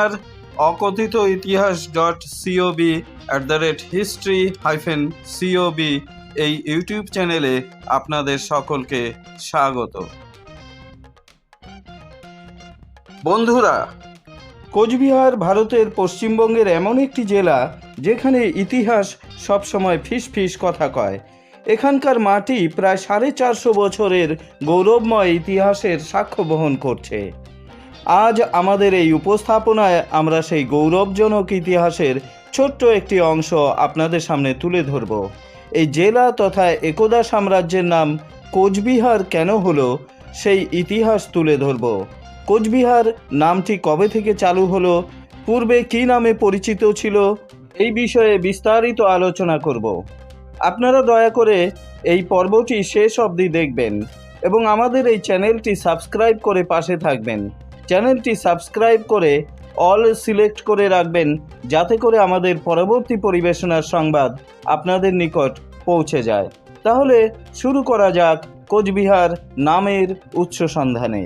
কোচবিহার অকথিত ইতিহাস dot C O B at the rate history hyphen C O B এই YouTube চ্যানেলে আপনাদের সকলকে স্বাগত। বন্ধুরা, কোচবিহার ভারতের পশ্চিমবঙ্গের এমন একটি জেলা যেখানে ইতিহাস সবসময় ফিস ফিস কথা কয়। এখানকার মাটি প্রায় সাড়ে চারশো বছরের গৌরবময় ইতিহাসের সাক্ষ্য বহন করছে। আজ আমাদের এই উপস্থাপনায় আমরা সেই গৌরবজনক ইতিহাসের ছোট্ট একটি অংশ আপনাদের সামনে তুলে ধরব। এই জেলা তথা একদা সাম্রাজ্যের নাম কোচবিহার কেন হলো, সেই ইতিহাস তুলে ধরব। কোচবিহার নামটি কবে থেকে চালু হলো, পূর্বে কী নামে পরিচিত ছিল, এই বিষয়ে বিস্তারিত আলোচনা করব। আপনারা দয়া করে এই পর্বটি শেষ অবধি দেখবেন এবং আমাদের এই চ্যানেলটি সাবস্ক্রাইব করে পাশে থাকবেন। চ্যানেলটি সাবস্ক্রাইব করে অল সিলেক্ট করে রাখবেন যাতে করে আমাদের পরবর্তী পরিবেশনার সংবাদ আপনাদের নিকট পৌঁছে যায়। তাহলে শুরু করা যাক কোচবিহার নামের উৎস সন্ধানে।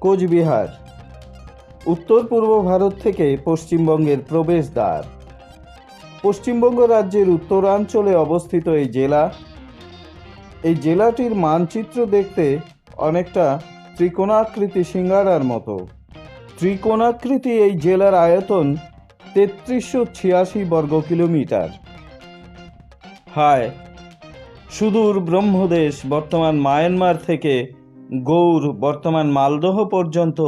কোচবিহার উত্তর পূর্ব ভারত থেকে পশ্চিমবঙ্গের প্রবেশদ্বার। পশ্চিমবঙ্গ রাজ্যের উত্তরাঞ্চলে অবস্থিত এই জেলা, এই জেলাটির মানচিত্র দেখতে অনেকটা ত্রিকোণাকৃতি সিঙ্গারার মতো। ত্রিকোণাকৃতি এই জেলার আয়তন তেত্রিশশো ছিয়াশি বর্গ কিলোমিটার। হায়, সুদূর ব্রহ্মদেশ বর্তমান মায়ানমার থেকে গৌর বর্তমান মালদহ পর্যন্ত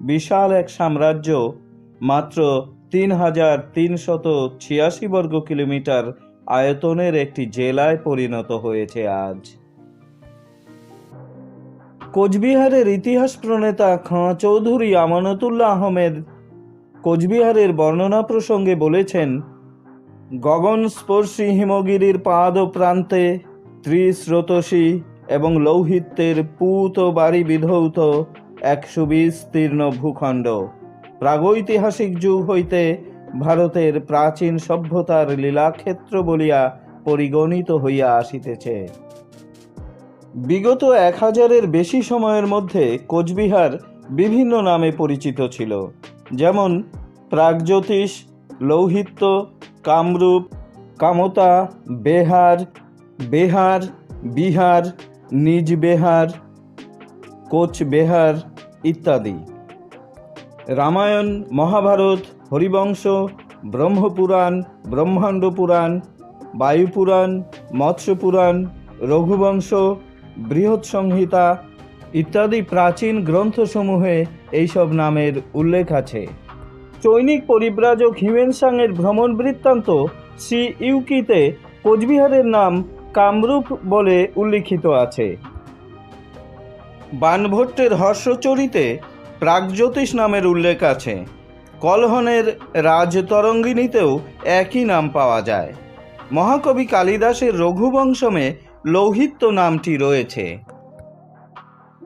বিশাল এক সাম্রাজ্য মাত্র তিন হাজার তিনশত ছিয়াশি বর্গ কিলোমিটার আয়তনের একটি জেলায় পরিণত হয়েছে আজ। কোচবিহারের ইতিহাস প্রণেতা খাঁ চৌধুরী আমানতুল্লাহ আহমেদ কোচবিহারের বর্ণনা প্রসঙ্গে বলেছেন, গগন স্পর্শী হিমগিরির পাদ প্রান্তে ত্রিস্রোতসী এবং লৌহিত্যের পুত বাড়ি বিধৌত এক সুবিস্তীর্ণ ভূখণ্ড। প্রাগৈতিহাসিক যুগ হইতে ভারতের প্রাচীন সভ্যতার লীলাক্ষেত্র বলিয়া পরিগণিত হইয়া আসিতেছে। বিগত এক হাজারের বেশি সময়ের মধ্যে কোচবিহার বিভিন্ন নামে পরিচিত ছিল। যেমন প্রাগজ্যোতিষ, লৌহিত্য, কামরূপ, কামতা, বেহার বেহার, বিহার, নিজ বেহার কোচবেহার ইত্যাদি। রামায়ণ, মহাভারত, হরিবংশ, ব্রহ্মপুরাণ, ব্রহ্মাণ্ড পুরাণ, বায়ুপুরাণ, মৎস্যপুরাণ, রঘুবংশ, বৃহৎ সংহিতা ইত্যাদি প্রাচীন গ্রন্থসমূহে এইসব নামের উল্লেখ আছে। চৈনিক পরিব্রাজক হিউয়েনসাংয়ের ভ্রমণ বৃত্তান্ত সি ইউকিতে কোচবিহারের নাম কামরূপ বলে উল্লিখিত আছে। বানভট্টের হর্ষচরিতে প্রাগজ্যোতিষ নামের উল্লেখ আছে। কলহনের রাজতরঙ্গিনীতেও একই নাম পাওয়া যায়। মহাকবি কালিদাসের রঘুবংশমে লৌহিত্য নামটি রয়েছে।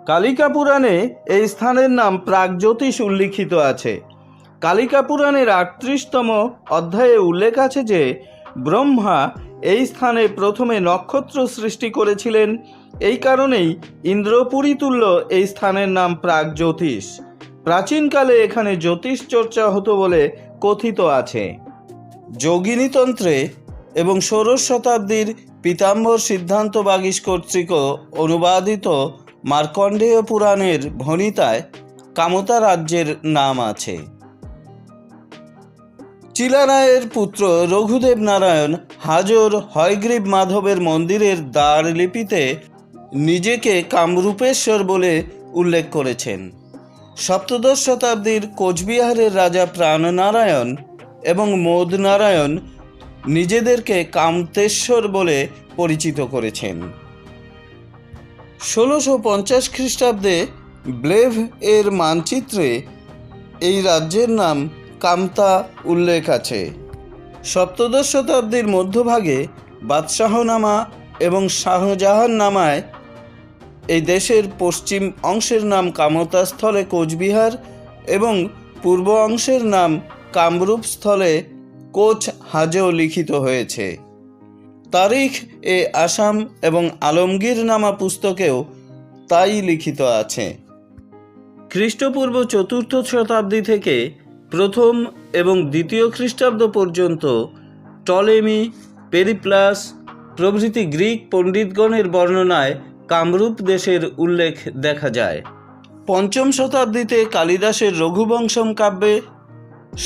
কালিকা পুরাণে এই স্থানের নাম প্রাগজ্যোতিষ উল্লিখিত আছে। কালিকা পুরাণের আটত্রিশতম অধ্যায়ে উল্লেখ আছে যে, ব্রহ্মা এই স্থানে প্রথমে নক্ষত্র সৃষ্টি করেছিলেন এই কারণেই ইন্দ্রপুরী তুল্য এই স্থানের নাম প্রাগজ্যোতিষ প্রাচীনকালে এখানে জ্যোতিষ চর্চা হতো বলে কথিত আছে। যোগিনীতন্ত্রে এবং ষোড়শ শতাব্দীর পীতাম্বর সিদ্ধান্ত বাগিস কর্তৃক অনুবাদিত মার্কণ্ডেয় পুরাণের ভণিতায় কামতা রাজ্যের নাম আছে। চিলারায়ের পুত্র রঘুদেব নারায়ণ হাজর হয়গ্রীব মাধবের মন্দিরের দ্বার লিপিতে নিজেকে কামরূপেশ্বর বলে উল্লেখ করেছেন। সপ্তদশ শতাব্দীর কোচবিহারের রাজা প্রাণনারায়ণ এবং মোদনারায়ণ নিজেদেরকে কামতেশ্বর বলে পরিচিত করেছেন। ষোলোশো পঞ্চাশ খ্রিস্টাব্দে ব্লেভ এর মানচিত্রে এই রাজ্যের নাম কামতা উল্লেখ আছে। সপ্তদশ শতাব্দীর মধ্যভাগে বাদশাহনামা এবং শাহজাহান নামায় এই দেশের পশ্চিম অংশের নাম কামতাস্থলে কোচবিহার এবং পূর্ব অংশের নাম কামরূপ স্থলে কোচ হাজেও লিখিত হয়েছে। তারিখ এ আসাম এবং আলমগীর নামা পুস্তকেও তাই লিখিত আছে। খ্রিস্টপূর্ব চতুর্থ শতাব্দী থেকে প্রথম এবং দ্বিতীয় খ্রিস্টাব্দ পর্যন্ত টলেমি, পেরিপ্লাস প্রভৃতি গ্রিক পণ্ডিতগণের বর্ণনায় কামরূপ দেশের উল্লেখ দেখা যায়। পঞ্চম শতাব্দীতে কালিদাসের রঘুবংশম কাব্যে,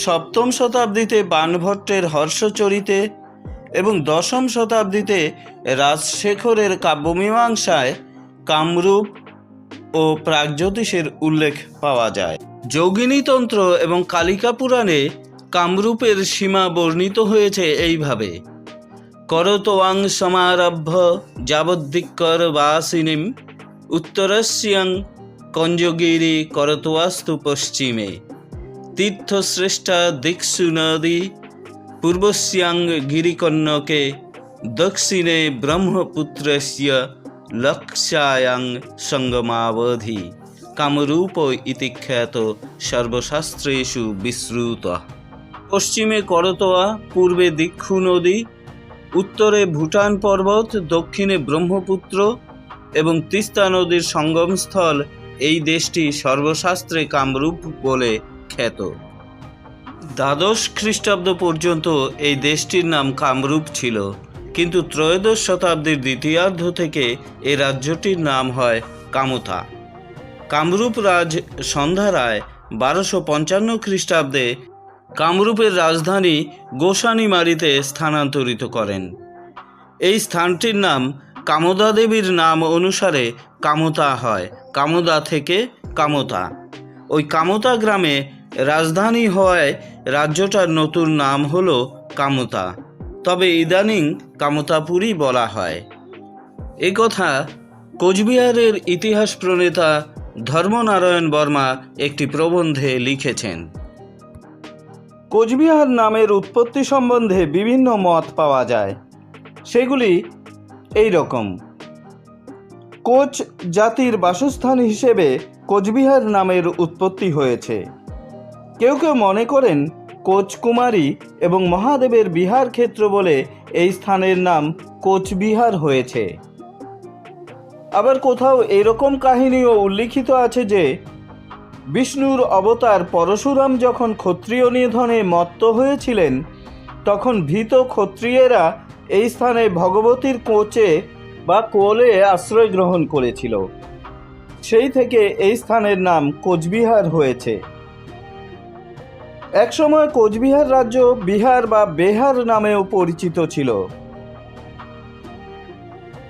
সপ্তম শতাব্দীতে বাণভট্টের হর্ষচরিতে এবং দশম শতাব্দীতে রাজশেখরের কাব্যমীমাংসায় কামরূপ ও প্রাগজ্যোতিষের উল্লেখ পাওয়া যায়। যোগিনীতন্ত্র এবং কালিকা পুরাণে কামরূপের সীমা বর্ণিত হয়েছে এইভাবে। করতোয়াং সমারভ্য যাবদ্দিক্কর বাসিনীম উত্তরস্যাং কঞ্জগিরি করতোয়াস্তু পশ্চিমে তীর্থশ্রেষ্ঠা দিক্ষু নদী পূর্বস্যাং গিরিকন্যকে দক্ষিণে ব্রহ্মপুত্রস্য লক্ষায়াং সঙ্গমাবধি কামরূপ ইতি খ্যাত সর্বশাস্ত্রেষু বিশ্রুত পশ্চিমে করতোয়া পূর্বে দীক্ষু নদী উত্তরে ভুটান পর্বত, দক্ষিণে ব্রহ্মপুত্র এবং তিস্তা নদীর সঙ্গমস্থল এই দেশটি সর্বশাস্ত্রে কামরূপ বলে খ্যাত। দ্বাদশ খ্রিস্টাব্দ পর্যন্ত এই দেশটির নাম কামরূপ ছিল, কিন্তু ত্রয়োদশ শতাব্দীর দ্বিতীয়ার্ধ থেকে এই রাজ্যটির নাম হয় কামতা কামরূপ রাজ সন্ধ্যারায় বারোশো পঞ্চান্ন খ্রিস্টাব্দে কামরূপের রাজধানী গোসানিমারিতে স্থানান্তরিত করেন। এই স্থানটির নাম কামদা দেবীর নাম অনুসারে কামতা হয়। কামদা থেকে কামতা। ওই কামতা গ্রামে রাজধানী হওয়ায় রাজ্যটার নতুন নাম হলো কামতা। তবে ইদানিং কামতাপুরী বলা হয়। এ কথা কোচবিহারের ইতিহাস প্রণেতা ধর্মনারায়ণ বর্মা একটি প্রবন্ধে লিখেছেন। কোচবিহার নামের উৎপত্তি সম্বন্ধে বিভিন্ন মত পাওয়া যায়। সেগুলি এই রকম কোচ জাতির বাসস্থান হিসেবে কোচবিহার নামের উৎপত্তি হয়েছে। কেউ কেউ মনে করেন কোচকুমারী এবং মহাদেবের বিহার ক্ষেত্র বলে এই স্থানের নাম কোচবিহার হয়েছে। আবার কোথাও এরকম কাহিনীও উল্লিখিত আছে যে বিষ্ণুর অবতার পরশুরাম যখন ক্ষত্রিয় নিধনে মত্ত হয়েছিলেন, তখন ভীত ক্ষত্রিয়েরা এই স্থানে ভগবতীর কোচে বা কোলে আশ্রয় গ্রহণ করেছিল। সেই থেকে এই স্থানের নাম কোচবিহার হয়েছে। একসময় কোচবিহার রাজ্য বিহার বা বেহার নামেও পরিচিত ছিল।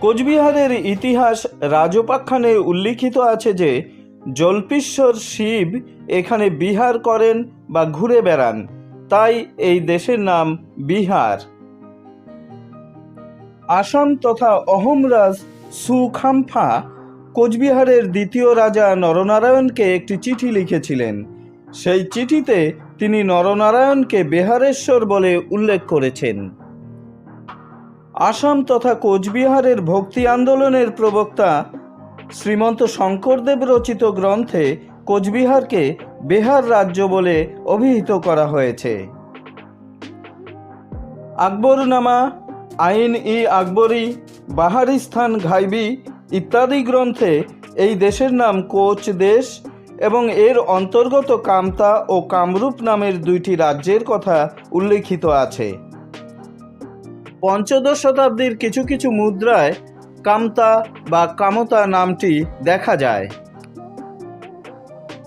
কোচবিহারের ইতিহাস রাজোপাখ্যানে উল্লিখিত আছে যে জল্পীশ্বর শিব এখানে বিহার করেন বা ঘুরে বেড়ান। তাই এই দেশের নাম বিহার। আসাম তথা অহমরাজ সুখাম্ফা কোচবিহারের দ্বিতীয় রাজা নরনারায়ণকে একটি চিঠি লিখেছিলেন। সেই চিঠিতে তিনি নরনারায়ণকে বেহারেশ্বর বলে উল্লেখ করেছেন। আসাম তথা কোচবিহারের ভক্তি আন্দোলনের প্রবক্তা শ্রীমন্ত শঙ্করদেব রচিত গ্রন্থে কোচবিহারকে বেহার রাজ্য বলে অভিহিত করা হয়েছে। আকবরনামা, আইন ই আকবরী বাহারিস্তান ঘাইবি ইত্যাদি গ্রন্থে এই দেশের নাম কোচ দেশ এবং এর অন্তর্গত কামতা ও কামরূপ নামের দুইটি রাজ্যের কথা উল্লেখিত আছে। পঞ্চদশ শতাব্দীর কিছু কিছু মুদ্রায় কামতা বা কামতা নামটি দেখা যায়।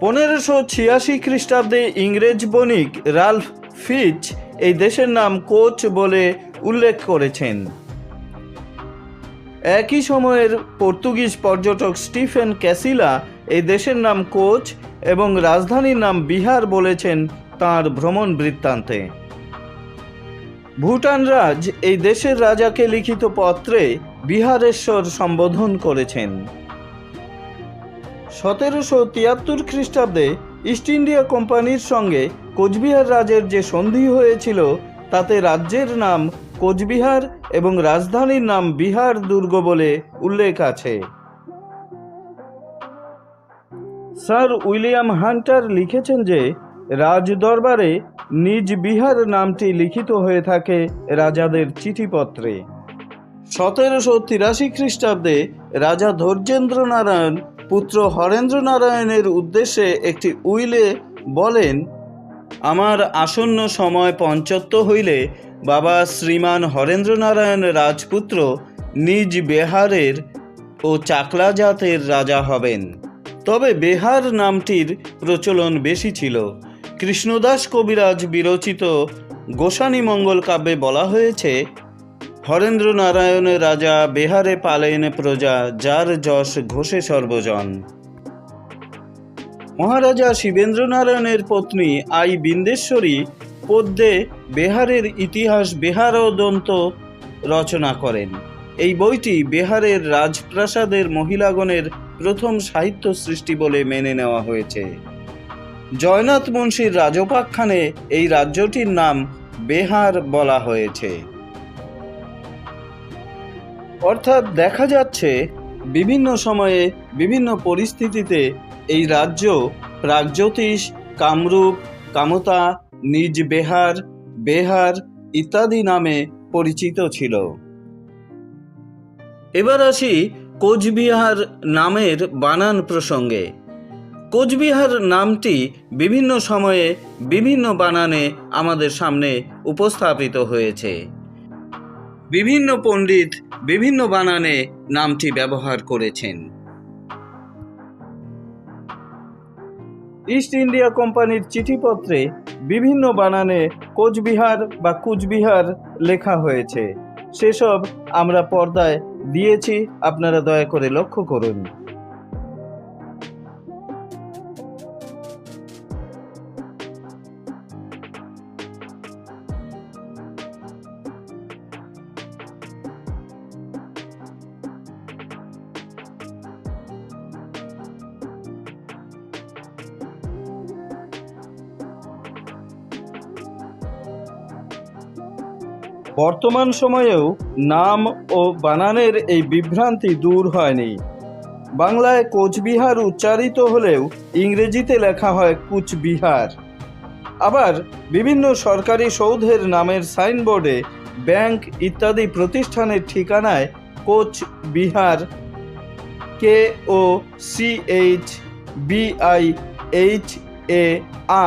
পনেরোশো ছিয়াশি খ্রিস্টাব্দে ইংরেজ বণিক রালফ ফিচ এই দেশের নাম কোচ বলে উল্লেখ করেছেন। একই সময়ের পর্তুগিজ পর্যটক স্টিফেন ক্যাসিলা এই দেশের নাম কোচ এবং রাজধানীর নাম বিহার বলেছেন তার ভ্রমণ বৃত্তান্তে। ভুটান রাজ এই দেশের রাজাকে লিখিত পত্রে বিহারেশ্বর সম্বোধন করেছেন। সতেরোশো তিয়াত্তর খ্রিস্টাব্দে ইস্ট ইন্ডিয়া কোম্পানির সঙ্গে কোচবিহার রাজের যে সন্ধি হয়েছিল, তাতে রাজ্যের নাম কোচবিহার এবং রাজধানীর নাম বিহার দুর্গ বলে উল্লেখ আছে। স্যার উইলিয়াম হান্টার লিখেছেন যে রাজ দরবারে নিজ বিহার নামটি লিখিত হয়ে থাকে রাজাদের চিঠিপত্রে। সতেরোশো তিরাশি খ্রিস্টাব্দে রাজা ধৈর্যেন্দ্র নারায়ণ পুত্র হরেন্দ্র নারায়ণের উদ্দেশ্যে একটি উইলে বলেন, আমার আসন্ন সময় পঞ্চত্ব হইলে বাবা শ্রীমান হরেন্দ্র নারায়ণ রাজপুত্র নিজ বেহারের ও চাকলা জাতের রাজা হবেন। তবে বেহার নামটির প্রচলন বেশি ছিল। কৃষ্ণদাস কবিরাজ বিরচিত গোসানী মঙ্গল কাব্যে বলা হয়েছে হরেন্দ্র নারায়ণের রাজা বেহারে পালেন প্রজা, যার যশ ঘোষে সর্বজন। মহারাজা শিবেন্দ্র নারায়ণের পত্নী আই বিন্দেশ্বরী পদ্যে বেহারের ইতিহাস বেহারদন্ত রচনা করেন। এই বইটি বেহারের রাজপ্রাসাদের মহিলাগণের প্রথম সাহিত্য সৃষ্টি বলে মেনে নেওয়া হয়েছে। জয়নাথ মুন্সির রাজোপাখ্যানে এই রাজ্যটির নাম বেহার বলা হয়েছে। অর্থাৎ দেখা যাচ্ছে, বিভিন্ন সময়ে বিভিন্ন পরিস্থিতিতে এই রাজ্য প্রাগজ্যোতিষ কামরূপ, কামতা, নিজ বেহার বেহার ইত্যাদি নামে পরিচিত ছিল। এবার আসি কোচবিহার নামের বানান প্রসঙ্গে। কোচবিহার নামটি বিভিন্ন সময়ে বিভিন্ন বানানে আমাদের সামনে উপস্থাপিত হয়েছে। বিভিন্ন পণ্ডিত বিভিন্ন বানানে নামটি ব্যবহার করেছেন। ইস্ট ইন্ডিয়া কোম্পানির চিঠিপত্রে বিভিন্ন বানানে কোচবিহার বা কুচবিহার লেখা হয়েছে। সেসব আমরা পর্দায় দিয়েছি, আপনারা দয়া করে লক্ষ্য করুন। বর্তমান সময়েও নাম ও বানানের এই বিভ্রান্তি দূর হয়নি। বাংলায় কোচবিহার উচ্চারিত হলেও ইংরেজিতে লেখা হয় কুচবিহার। আবার বিভিন্ন সরকারি সৌধের নামের সাইনবোর্ডে ব্যাংক ইত্যাদি প্রতিষ্ঠানের ঠিকানায় Cooch Behar K O C H B I H A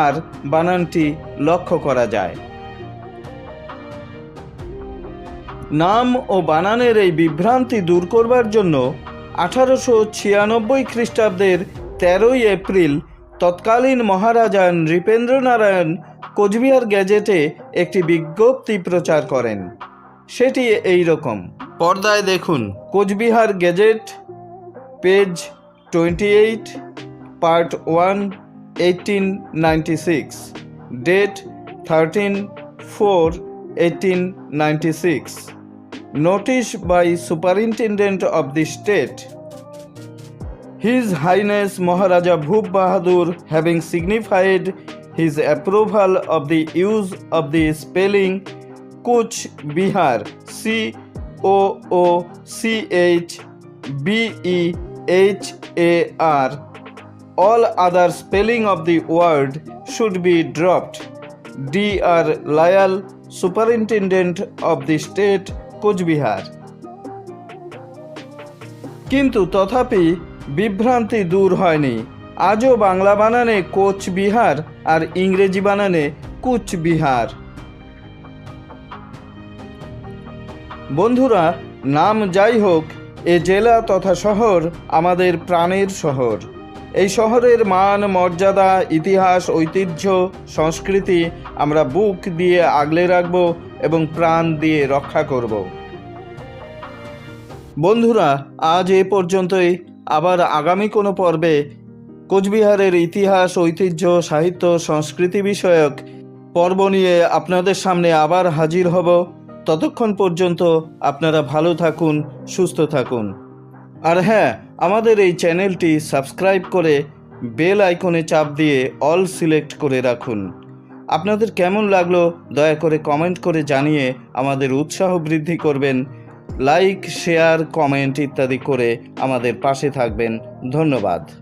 R বানানটি লক্ষ্য করা যায়। নাম ও বানানের এই বিভ্রান্তি দূর করবার জন্য আঠারোশো ছিয়ানব্বই খ্রিস্টাব্দের তেরোই এপ্রিল তৎকালীন মহারাজা নৃপেন্দ্র নারায়ণ কোচবিহার গ্যাজেটে একটি বিজ্ঞপ্তি প্রচার করেন। সেটি এই রকম পর্দায় দেখুন, Coochbehar gazette page twenty eight, part one, eighteen ninety six, date thirteen four, eighteen ninety six. Notice by superintendent of the state his highness maharaja bhub bahadur having signified his approval of the use of the spelling kuch bihar c o o c h b e h a r all other spelling of the word should be dropped dr lyall superintendent of the state Coochbehar. কিন্তু তথাপি বিভ্রান্তি দূর হয়নি। আজও বাংলা বানানে কোচবিহার আর ইংরেজি বানানে কুচবিহার। বন্ধুরা, নাম যাই হোক, এ জেলা তথা শহর আমাদের প্রাণের শহর। এই শহরের মান, মর্যাদা, ইতিহাস, ঐতিহ্য, সংস্কৃতি আমরা বুক দিয়ে আগলে রাখব। এবং প্রাণ দিয়ে রক্ষা করব। বন্ধুরা, আজ এ পর্যন্তই। আবার আগামী কোনো পর্বে কোচবিহারের ইতিহাস, ঐতিহ্য, সাহিত্য, সংস্কৃতি বিষয়ক পর্ব নিয়ে আপনাদের সামনে আবার হাজির হব। ততক্ষণ পর্যন্ত আপনারা ভালো থাকুন, সুস্থ থাকুন। আর হ্যাঁ আমাদের এই চ্যানেলটি সাবস্ক্রাইব করে বেল আইকনে চাপ দিয়ে অল সিলেক্ট করে রাখুন। আপনাদের কেমন লাগল দয়া করে কমেন্ট করে জানিয়ে আমাদের উৎসাহ বৃদ্ধি করবেন। লাইক শেয়ার কমেন্ট ইত্যাদি করে আমাদের পাশে থাকবেন। ধন্যবাদ।